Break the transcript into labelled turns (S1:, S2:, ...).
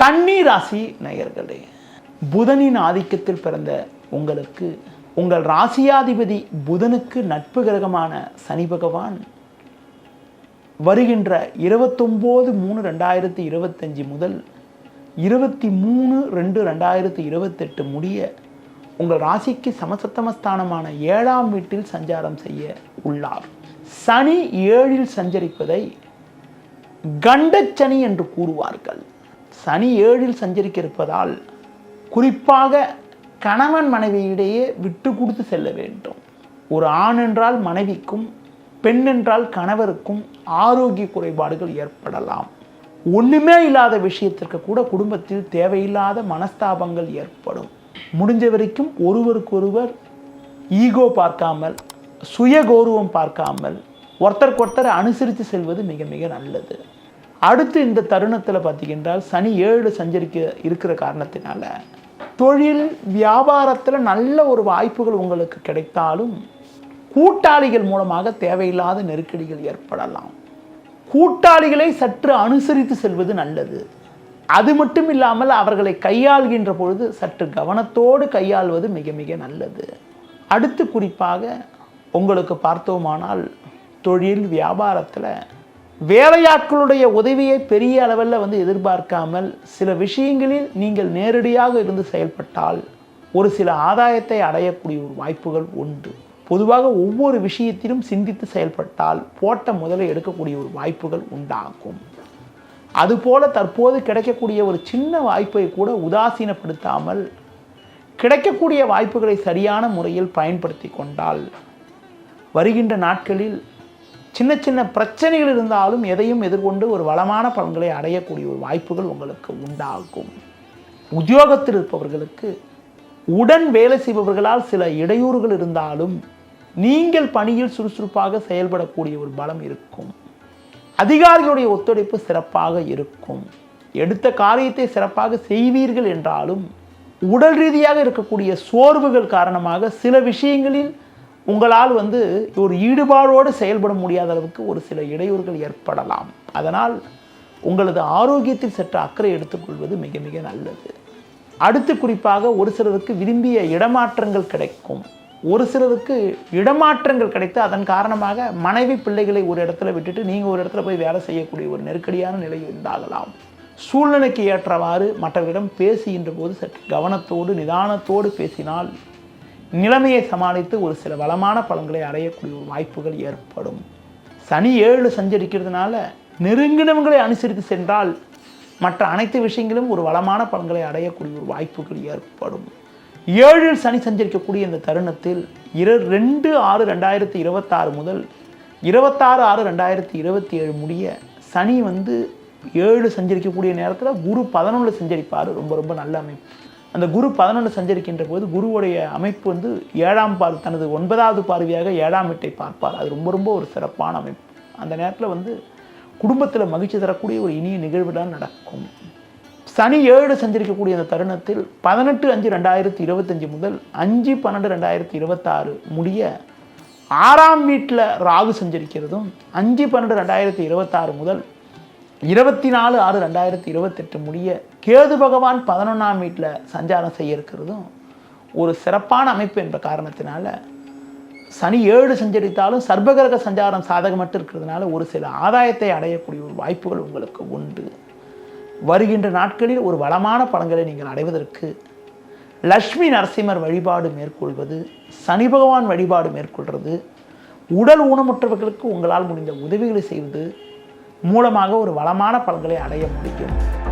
S1: கன்னி ராசி நேயர்களே புதனின் ஆதிக்கத்தில் பிறந்த உங்களுக்கு உங்கள் ராசியாதிபதி புதனுக்கு நட்பு கிரகமான சனி பகவான் வருகின்ற இருபத்தொம்போது மூணு ரெண்டாயிரத்தி இருபத்தஞ்சி முதல் இருபத்தி மூணு ரெண்டு ரெண்டாயிரத்தி இருபத்தெட்டு முடிய உங்கள் ராசிக்கு சமசத்தமஸ்தானமான ஏழாம் வீட்டில் சஞ்சாரம் செய்ய உள்ளார். சனி ஏழில் சஞ்சரிப்பதை கண்டச்சனி என்று கூறுவார்கள். சனி ஏழில் சஞ்சரிக்க இருப்பதால் குறிப்பாக கணவன் மனைவியிடையே விட்டு கொடுத்து செல்ல வேண்டும். ஒரு ஆண் என்றால் மனைவிக்கும் பெண் என்றால் கணவருக்கும் ஆரோக்கிய குறைபாடுகள் ஏற்படலாம். ஒன்றுமே இல்லாத விஷயத்திற்கு கூட குடும்பத்தில் தேவையில்லாத மனஸ்தாபங்கள் ஏற்படும். முடிஞ்ச வரைக்கும் ஒருவருக்கொருவர் ஈகோ பார்க்காமல் சுய கௌரவம் பார்க்காமல் ஒருத்தருக்கு ஒருத்தர் அனுசரித்து செல்வது மிக மிக நல்லது. அடுத்து இந்த தருணத்தில் பார்த்தீங்கன்றால் சனி ஏழு சஞ்சரிக்க இருக்கிற காரணத்தினால தொழில் வியாபாரத்தில் நல்ல ஒரு வாய்ப்புகள் உங்களுக்கு கிடைத்தாலும் கூட்டாளிகள் மூலமாக தேவையில்லாத நெருக்கடிகள் ஏற்படலாம். கூட்டாளிகளை சற்று அனுசரித்து செல்வது நல்லது. அது மட்டும் இல்லாமல் அவர்களை கையாள்கின்ற பொழுது சற்று கவனத்தோடு கையாள்வது மிக மிக நல்லது. அடுத்து குறிப்பாக உங்களுக்கு பார்த்தோமானால் தொழில் வியாபாரத்தில் வேலையாட்களுடைய உதவியை பெரிய அளவில் வந்து எதிர்பார்க்காமல் சில விஷயங்களில் நீங்கள் நேரடியாக இருந்து செயல்பட்டால் ஒரு சில ஆதாயத்தை அடையக்கூடிய ஒரு வாய்ப்புகள் உண்டு. பொதுவாக ஒவ்வொரு விஷயத்திலும் சிந்தித்து செயல்பட்டால் போட்ட முதலை எடுக்கக்கூடிய ஒரு வாய்ப்புகள் உண்டாகும். அதுபோல தற்போது கிடைக்கக்கூடிய ஒரு சின்ன வாய்ப்பை கூட உதாசீனப்படுத்தாமல் கிடைக்கக்கூடிய வாய்ப்புகளை சரியான முறையில் பயன்படுத்தி கொண்டால் வருகின்ற நாட்களில் சின்ன சின்ன பிரச்சனைகள் இருந்தாலும் எதையும் எதிர்கொண்டு ஒரு வளமான பலன்களை அடையக்கூடிய ஒரு வாய்ப்புகள் உங்களுக்கு உண்டாகும். உத்தியோகத்தில் இருப்பவர்களுக்கு உடன் வேலை செய்பவர்களால் சில இடையூறுகள் இருந்தாலும் நீங்கள் பணியில் சுறுசுறுப்பாக செயல்படக்கூடிய ஒரு பலம் இருக்கும். அதிகாரிகளுடைய ஒத்துழைப்பு சிறப்பாக இருக்கும். எடுத்த காரியத்தை சிறப்பாக செய்வீர்கள் என்றாலும் உடல் ரீதியாக இருக்கக்கூடிய சோர்வுகள் காரணமாக சில விஷயங்களில் உங்களால் வந்து ஒரு ஈடுபாடோடு செயல்பட முடியாத அளவுக்கு ஒரு சில இடையூறுகள் ஏற்படலாம். அதனால் உங்களது ஆரோக்கியத்தில் சற்று அக்கறை எடுத்துக்கொள்வது மிக மிக நல்லது. அடுத்து குறிப்பாக ஒரு சிலருக்கு விரும்பிய இடமாற்றங்கள் கிடைக்கும். ஒரு சிலருக்கு இடமாற்றங்கள் கிடைத்து அதன் காரணமாக மனைவி பிள்ளைகளை ஒரு இடத்துல விட்டுட்டு நீங்கள் ஒரு இடத்துல போய் வேலை செய்யக்கூடிய ஒரு நெருக்கடியான நிலை உண்டாகலாம் சூழ்நிலைக்கு ஏற்றவாறு மற்றவரிடம் பேசுகின்ற போது சற்று கவனத்தோடு நிதானத்தோடு பேசினால் நிலைமையை சமாளித்து ஒரு சில வளமான பலன்களை அடையக்கூடிய ஒரு வாய்ப்புகள் ஏற்படும். சனி ஏழு சஞ்சரிக்கிறதுனால நெருங்கினவங்களை அனுசரித்து சென்றால் மற்ற அனைத்து விஷயங்களும் ஒரு வளமான பலன்களை அடையக்கூடிய ஒரு வாய்ப்புகள் ஏற்படும். ஏழில் சனி சஞ்சரிக்கக்கூடிய இந்த தருணத்தில் இரு ரெண்டு ஆறு ரெண்டாயிரத்தி இருபத்தாறு முதல் இருபத்தாறு ஆறு ரெண்டாயிரத்தி இருபத்தி ஏழு முடிய சனி வந்து ஏழு சஞ்சரிக்கக்கூடிய நேரத்தில் குரு பதினொன்று சஞ்சரிப்பார். ரொம்ப ரொம்ப நல்ல அமைப்பு. அந்த குரு பதினொன்று சஞ்சரிக்கின்ற போது குருவுடைய அமைப்பு வந்து ஏழாம் பார் தனது ஒன்பதாவது பார்வையாக ஏழாம் வீட்டை பார்ப்பார். அது ரொம்ப ரொம்ப ஒரு சிறப்பான அமைப்பு. அந்த நேரத்தில் வந்து குடும்பத்தில் மகிழ்ச்சி தரக்கூடிய ஒரு இனிய நிகழ்வு தான் நடக்கும். சனி ஏழு சஞ்சரிக்கக்கூடிய அந்த தருணத்தில் பதினெட்டு அஞ்சு ரெண்டாயிரத்தி இருபத்தஞ்சி முதல் அஞ்சு பன்னெண்டு ரெண்டாயிரத்தி இருபத்தாறு முடிய ஆறாம் வீட்டில் ராகு சஞ்சரிக்கிறதும் அஞ்சு பன்னெண்டு ரெண்டாயிரத்தி இருபத்தாறு முதல் இருபத்தி நாலு ஆறு ரெண்டாயிரத்தி இருபத்தெட்டு முடிய கேது பகவான் பதினொன்றாம் வீட்டில் சஞ்சாரம் செய்ய இருக்கிறதும் ஒரு சிறப்பான அமைப்பு என்ற காரணத்தினால சனி ஏழு சஞ்சரித்தாலும் சர்பகிரக சஞ்சாரம் சாதகமற்று இருக்கிறதுனால ஒரு சில ஆதாயத்தை அடையக்கூடிய ஒரு வாய்ப்புகள் உங்களுக்கு உண்டு. வருகின்ற நாட்களில் ஒரு வளமான பலன்களை நீங்கள் அடைவதற்கு லக்ஷ்மி நரசிம்மர் வழிபாடு மேற்கொள்வது சனி பகவான் வழிபாடு மேற்கொள்வது உடல் ஊனமுற்றவர்களுக்கு உங்களால் முடிந்த உதவிகளை செய்வது மூலமாக ஒரு வளமான பலன்களை அடைய முடியும்.